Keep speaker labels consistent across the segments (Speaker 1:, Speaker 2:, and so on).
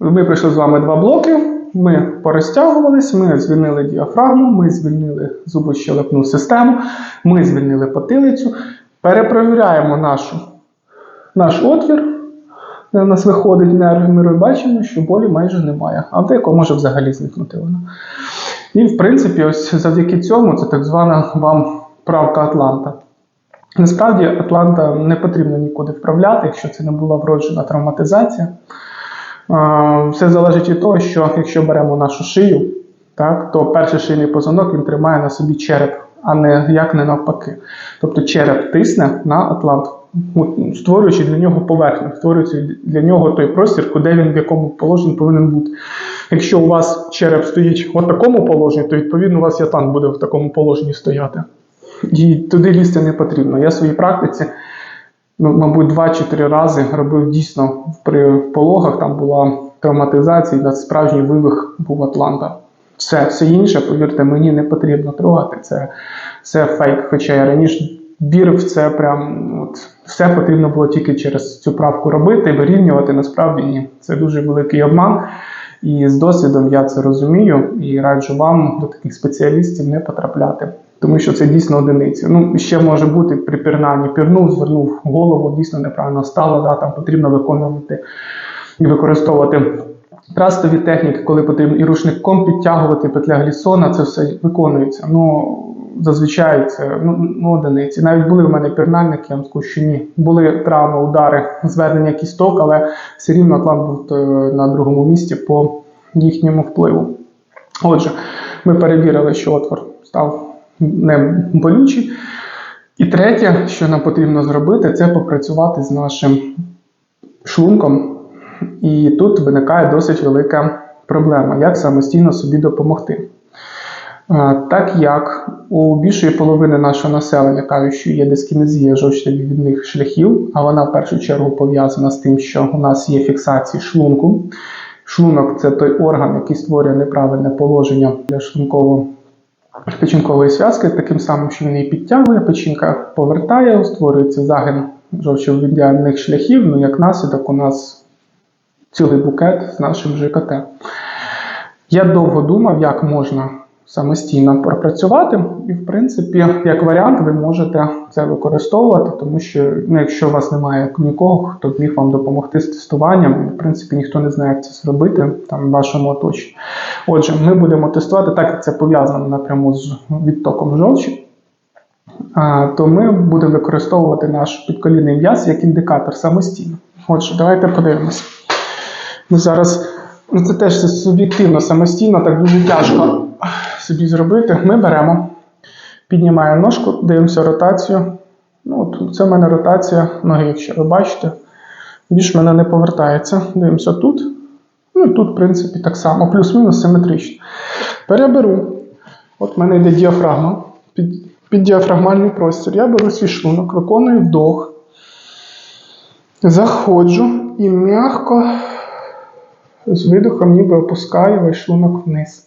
Speaker 1: Ми пройшли з вами два блоки. Ми порозтягувались, ми звільнили діафрагму, ми звільнили зубощелепну систему, ми звільнили потилицю. Перепровіряємо нашу, наш отвір, у нас виходить нерв, ми бачимо, що болі майже немає, а в деякого може взагалі зникнути вона. І, в принципі, ось завдяки цьому це так звана вам правка Атланта. Насправді, Атланта не потрібно нікуди вправляти, якщо це не була вроджена травматизація. Все залежить від того, що якщо беремо нашу шию, так, то перший шийний позвонок він тримає на собі череп, а не як не навпаки. Тобто череп тисне на атлант, створюючи для нього поверхню, створюючи для нього той простір, куди він в якому положенні повинен бути. Якщо у вас череп стоїть в такому положенні, то відповідно у вас атлант буде в такому положенні стояти. І туди лізти не потрібно. Я в своїй практиці ну, мабуть, два-чотири рази робив дійсно при пологах, там була травматизація, і справжній вивих був Атланта. Все, все інше, повірте, мені не потрібно трогати. Це, це фейк. Хоча я раніше вірив в це, прям от, все потрібно було тільки через цю правку робити, вирівнювати. Насправді ні. Це дуже великий обман. І з досвідом я це розумію і раджу вам до таких спеціалістів не потрапляти. Тому що це дійсно одиниці. Ну, ще може бути при пірнанні. Пірнув, звернув голову, дійсно неправильно стало. Да, там потрібно виконувати і використовувати трастові техніки, коли потрібно і рушником підтягувати петля глісона, це все виконується. Ну, зазвичай це ну, ну, одиниці. Навіть були в мене пірнальники, я вам скажу, що ні. Були травми, удари, звернення кісток, але все рівно Атлант був е, на другому місці по їхньому впливу. Отже, ми перевірили, що отвор став не болючий. І третє, що нам потрібно зробити, це попрацювати з нашим шлунком. І тут виникає досить велика проблема, як самостійно собі допомогти. Так як у більшої половини нашого населення кажуть, що є дискінезія жовчно-відвідних шляхів, а вона в першу чергу пов'язана з тим, що у нас є фіксації шлунку. Шлунок це той орган, який створює неправильне положення для шлункового печінкової зв'язки, таким самим, що він її підтягує, печінка повертає, створюється загин жовчовіддільних шляхів. Ну, як наслідок, у нас цілий букет з нашим ЖКТ. Я довго думав, як можна самостійно пропрацювати, і, в принципі, як варіант, ви можете це використовувати, тому що ну, якщо у вас немає нікого, хто б міг вам допомогти з тестуванням, в принципі, ніхто не знає, як це зробити там в вашому оточенні. Отже, ми будемо тестувати, так як це пов'язано напряму з відтоком жовчі. То ми будемо використовувати наш підколінний м'яз як індикатор самостійно. Отже, давайте подивимося. Ми зараз, ну це теж суб'єктивно, самостійно, так дуже тяжко собі зробити. Ми беремо, піднімаємо ножку, дивимося ротацію. Ну, от Це в мене ротація ноги, якщо ви бачите. Більш мене не повертається. Дивимося тут. Ну тут, в принципі, так само, плюс-мінус симетрично. Переберу. От в мене йде діафрагма. Під, під діафрагмальний простір. Я беру свій шлунок, виконую вдох. Заходжу і м'яко з видохом ніби опускаю весь шлунок вниз.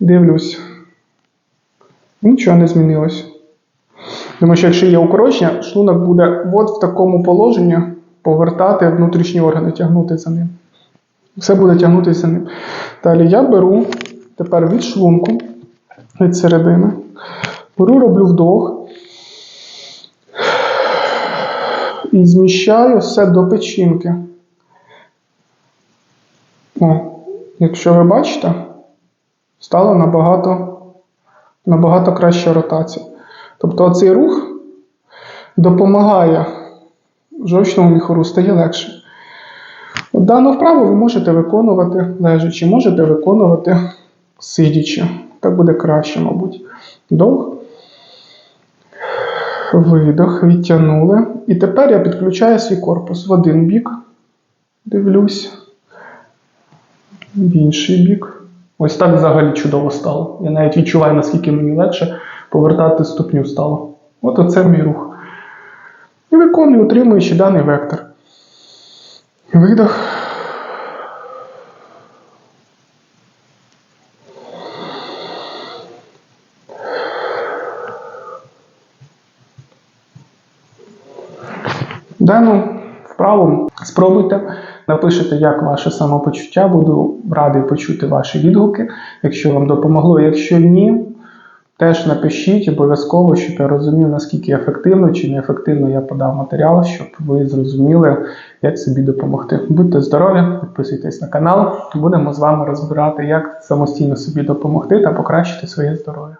Speaker 1: Дивлюсь. Нічого не змінилось. Тому що якщо є укорочення, шлунок буде от в такому положенні повертати внутрішні органи, тягнути за ним. Все буде тягнутися за ним. Далі я беру тепер від шлунку, від середини. Беру, роблю вдох. І зміщаю все до печінки. О, якщо ви бачите, стало набагато, набагато краща ротація. Тобто цей рух допомагає жовчному міхору, стає легше. Дану вправу ви можете виконувати лежачи, можете виконувати сидячи. Так буде краще, мабуть. Вдох. Видох, відтягнули. І тепер я підключаю свій корпус в один бік. Дивлюсь. В інший бік. Ось так взагалі чудово стало. Я навіть відчуваю, наскільки мені легше повертати ступню стало. От оце мій рух. І виконую, утримуючи даний вектор. Видох. Дану вправу спробуйте. Напишете, як ваше самопочуття. Буду радий почути ваші відгуки, якщо вам допомогло. Якщо ні, теж напишіть обов'язково, щоб я розумів, наскільки ефективно чи неефективно я подав матеріал, щоб ви зрозуміли, як собі допомогти. Будьте здорові, підписуйтесь на канал. Будемо з вами розбирати, як самостійно собі допомогти та покращити своє здоров'я.